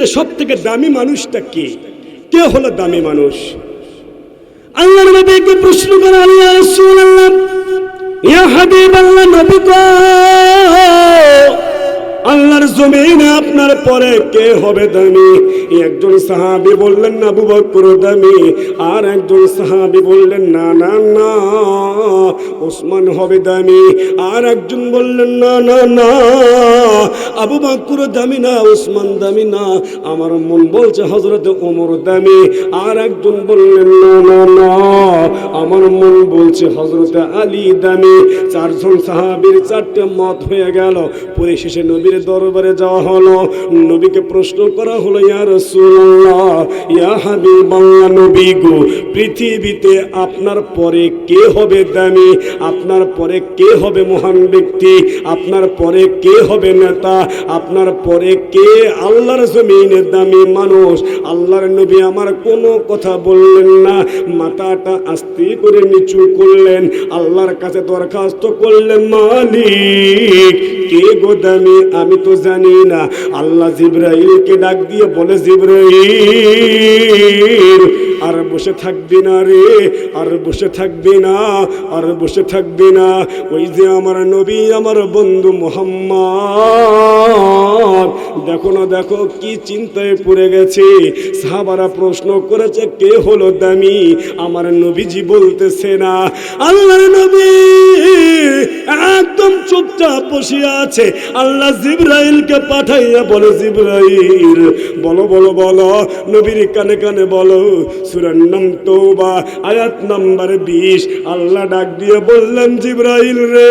পৃথিবীতে সব থেকে দামি মানুষটা কে? কে হলো দামি মানুষ? আল্লাহ নবীকে প্রশ্ন করে আলিয়া রাসূলুল্লাহ, ইয়া হাবিব আল্লাহ নবী আল্লাহর জমিনে আপনার পরে কে হবে দামি? একজন সাহাবী বললেন না আবু বকর দামি। আর একজন সাহাবী বললেন, না না না, ওসমান হবে দামি। আর একজন বললেন, না না না, আবু বকর দামি না, ওসমান দামি না। আমার মন বলছে হজরত ওমর দামি। আর একজন বললেন, না না না, আমার মন বলছে হজরত আলী দামি। চারজন সাহাবীর চারটে মত হয়ে গেল। পরিশেষে নবীর দরবারে যাওয়া হলো। নবীকে প্রশ্ন করা হলো, ইয়া রাসূলুল্লাহ, ইয়া হাবিবাল্লাহ নবী গো, পৃথিবীতে আপনার পরে কে হবে দামি? আপনার পরে কে হবে মহান ব্যক্তি? আপনার পরে কে হবে নেতা? আপনার পরে কে আল্লাহর জমিনের দামি মানুষ? আল্লাহর নবী আমার কোনো কথা বললেন না। মাথাটা আস্তে করে নিচু করলেন। আল্লাহর কাছে দরখাস্ত করলেন, মালিক, কে গো দামি আমি তো জানি না। আল্লাহ জিব্রাইলকে ডাক দিয়ে বলে, জিব্রাইল, আর বসে থাকবে না রে, আর বসে থাকবে না, আর বসে থাকবে না। ওই যে আমার নবী, আমার বন্ধু মোহাম্মদ। দেখো না, দেখো কি চিন্তায় পড়ে গেছে। সাহাবারা প্রশ্ন করেছে, কে হলো দামি? আমার নবীজি বলতেছে না। আল্লাহর নবী একদম চুপচাপ বসিয়া আছে। আল্লাহ জিব্রাইলকে পাঠাইয়া বলে, জিব্রাইল, বলো বলো বলো, নবীর কানে কানে বলো, সুরার নাম তৌবা আয়াত নাম্বার বিশ। আল্লাহ ডাক দিয়ে বললেন, জিব্রাইল রে।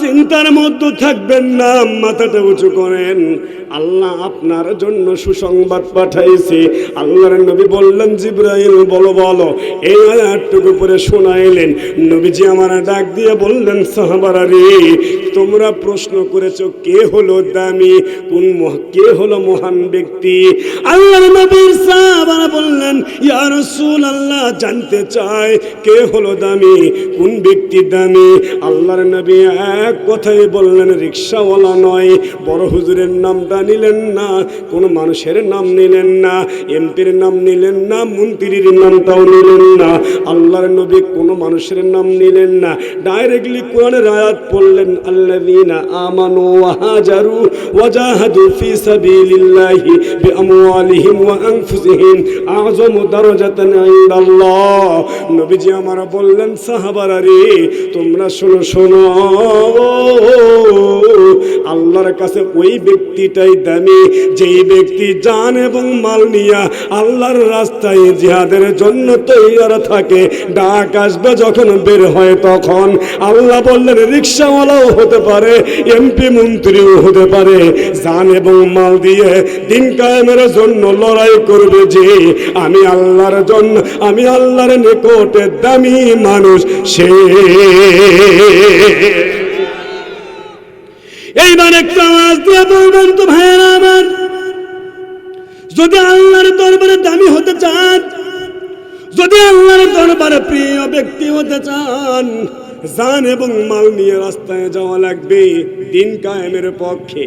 চিন্তার মধ্যে থাকবেন না, মাথাটা উঁচু করেন। আল্লাহ আপনার জন্য সুসংবাদ পাঠাইছে। আল্লাহর নবী বললেন, জিব্রাইল, বলো বলো। এই আয়াতটুকু পরে শোনাইলেন। নবীজি আমার ডাক দিয়ে বললেন, সাহাবারা রে, তোমরা প্রশ্ন করেছ, কে হলো দামি? কোন কে হলো মহান ব্যক্তি? আল্লাহর নবীর সাহাবারা বললেন, ইয়া রাসূলুল্লাহ, জানতে চায় কে হলো দামি, কোন ব্যক্তি দামি? আল্লাহর নবী এক কথাই বললেন, রিক্সাওয়ালা নয়, বড় হুজুরের নামটা নিলেন না, কোন মানুষের নাম নিলেন না, এমপির নাম নিলেন না, মন্ত্রীর নামটাও নিলেন না, আল্লাহর নবী কোন মানুষের নাম নিলেন না। ডাইরেক্টলি কোরআনের আয়াত পড়লেন, আল্লাযীনা আমানু ওয়া হাজারু ওয়া জাহাদু ফি সাবিলিল্লাহি বিআমওয়ালিহিম ওয়া আনফুসিহিম আযমু দারাজাতান ইনদাল্লাহ নবীজি আমার বললেন, সাহাবারা রে, তোমরা শোনো শোনো। আল্লাহর কাছে ওই ব্যক্তিটাই দামি, যেই ব্যক্তি জান এবং মাল নিয়া আল্লাহর রাস্তায় জিহাদের জন্য তৈয়ার থাকে। ডাক আসবে যখন বের হয় তখন। আল্লাহ বললেন, রিক্সাওয়ালাও হতে পারে, এমপি মন্ত্রীও হতে পারে। জান এবং মাল দিয়ে দিন কায়েমের জন্য লড়াই করবে যে, আমি আল্লাহর জন্য আমি আল্লাহর নিকটে দামি মানুষ, সে এইবার একটা আওয়াজ দিয়ে বলবেন তো ভাইয়েরা আমার, যদি আল্লাহর দরবারে দামি হতে চান, যদি আল্লাহর দরবারে প্রিয় ব্যক্তি হতে চান, জান এবং মাল নিয়ে রাস্তায় যাওয়া লাগবে। দিন কায়েমের পক্ষে।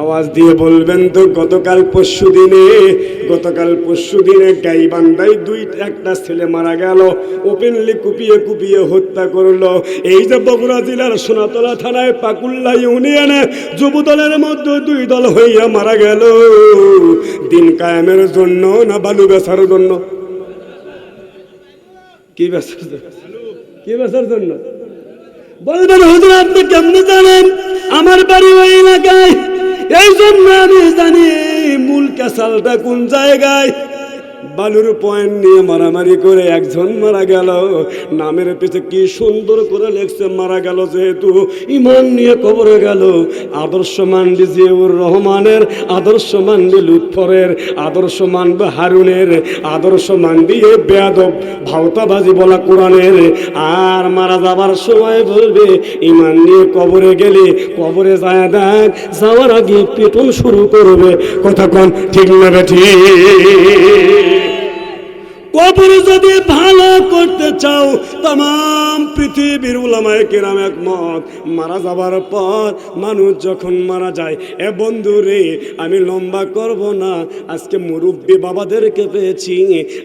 আওয়াজ দিয়ে বলবেন তো, গতকাল পরশু দিনে, গতকাল পরশু দিনে গাইবান্ধায় দুই, একটা ছেলে মারা গেল, ওপেনলি কুপিয়ে কুপিয়ে হত্যা করল। এই যে বগুড়া জেলার সোনাতলা থানায় পাকুল্লা ইউনিয়নে যুবদলের মধ্যে দুই দল হইয়া মারা গেল। দিন কায়েমের জন্য না বালু বেচার জন্য? কি বেচার জন্য? কি বেচার জন্য? বলবেন, হুজুর, আপনি কেমনে জানেন? আমার বাড়ি ওই এলাকায়। এই জন্য আমি জানি মূল ক্যাসালটা কোন জায়গায়। বালুর পয়েন্ট নিয়ে মারামারি করে একজন মারা গেল। নামের পিছে কি সুন্দর করে লেখছে, মারা গেল যেহেতু ইমান নিয়ে কবরে গেল। আদর্শ মান্ডি জিয়াউর রহমানের আদর্শ মান্ডি লুৎফরের আদর্শ মানবে হারুনের আদর্শ মান্ডি এ বেয়াদব, ভাওতাবাজি বলা কোরআনের। আর মারা যাবার সময় বলবে, ইমান নিয়ে কবরে গেলে কবরে যায় দেখ যাওয়ার আগে পেটন শুরু করবে। কথা কন, ঠিক না ঠিক? কবর যদি ভালো করতে চাও তাম পৃথিবীর উলামায় কেরাম একমত। মারা যাবার পর মানুষ যখন মারা যায়, এ বন্ধু রে, আমি লম্বা করব না, আজকে মুরব্বী বাবাদেরকে পেয়েছি।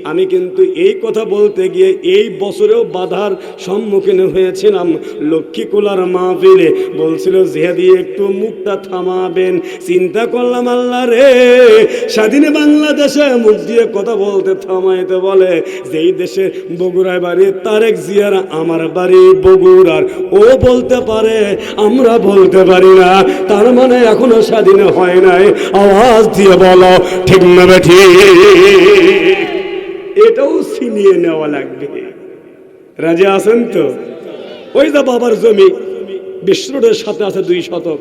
আমি কিন্তু এই কথা বলতে গিয়ে এই বছরেও বাধার সম্মুখীন হয়েছিলাম। লক্ষ্মী লক্ষ্মীকুলার মাহফিলে বলছিল, জেহাদি, একটু মুখটা থামাবেন। চিন্তা করলাম আল্লাহ রে, স্বাধীন বাংলাদেশে মুখ দিয়ে কথা বলতে থামাইতে বলে যেই দেশে বগুড়ায় বাড়ি, তারেক জিয়ার আমার বাড়ি বগুড়ার। ও বলতে পারে, আমরা বলতে পারি না। তার মানে এখনও স্বাধীন হয় নাই। আওয়াজ দিয়ে বলো, ঠিক না ঠিক? এটাও ছিনিয়ে নেওয়া লাগবে। রাজা আছেন তো? ওই যা বাবার জমি, বিষ্ণুরের সাথে আছে দুই শতক।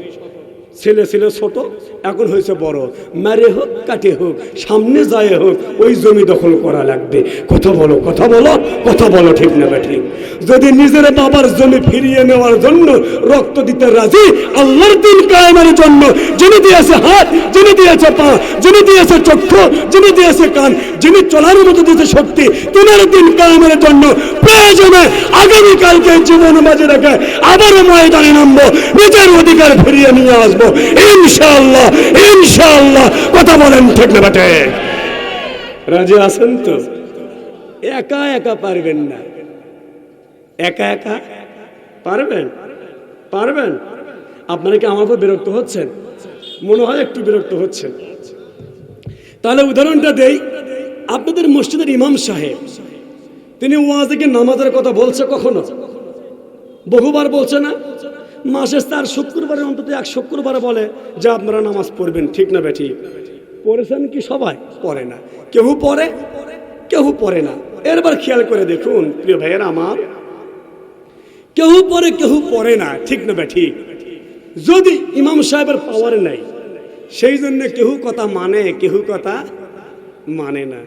ছেলে ছিল ছোট, এখন হয়েছে বড়। মারে হোক, কাটে হোক, সামনে যায় হোক, ওই জমি দখল করা লাগবে। কথা বলো কথা বলো কথা বলো ঠিক না বে ঠিক? যদি নিজের বাবার জমি ফিরিয়ে নেওয়ার জন্য রক্ত দিতে রাজি, আল্লাহর দিন কায়েমের জন্য যিনি দিয়েছে হাত, যিনি দিয়েছে পা, যিনি দিয়েছে চক্ষু, যিনি দিয়েছে কান, যিনি চলার মতো দিয়েছে শক্তি, তিনার দিন কায়েমের জন্য প্রয়োজনে আগামীকালকে জীবন বাজে রেখে আবারও ময়দানে নামবো, নিজের অধিকার ফিরিয়ে নিয়ে আসব। ইনশাআল্লাহ ইনশাআল্লাহ। কথা বলেন ঠিক না বেটে? রাজি আছেন তো? একা একা পারবেন না। একা একা পারবেন? পারবেন? আপনারা কি আমার উপর বিরক্ত হচ্ছেন? মনে হয় একটু বিরক্ত হচ্ছেন। তাহলে উদাহরণটা দেই, আপনাদের মসজিদের ইমাম সাহেব, তিনি ওয়াজে নামাজের কথা বলছে কখনো? বহুবার বলছে না? মাসে তার শুক্রবারে অন্তত এক শুক্রবারে বলে যে আপনারা নামাজ পড়বেন, ঠিক না বেঠি? পড়েছেন কি সবাই? পড়ে না। কেউ পড়ে? কেউ পড়ে না। এরবার খেয়াল করে দেখুন, প্রিয় ভাইয়ের আমার কেউ পড়ে কেউ পড়ে না, ঠিক না বেঠি? যদি ইমাম সাহেবের পাওয়ার নেই, সেই জন্য কেউ কথা মানে কেউ কথা মানে না।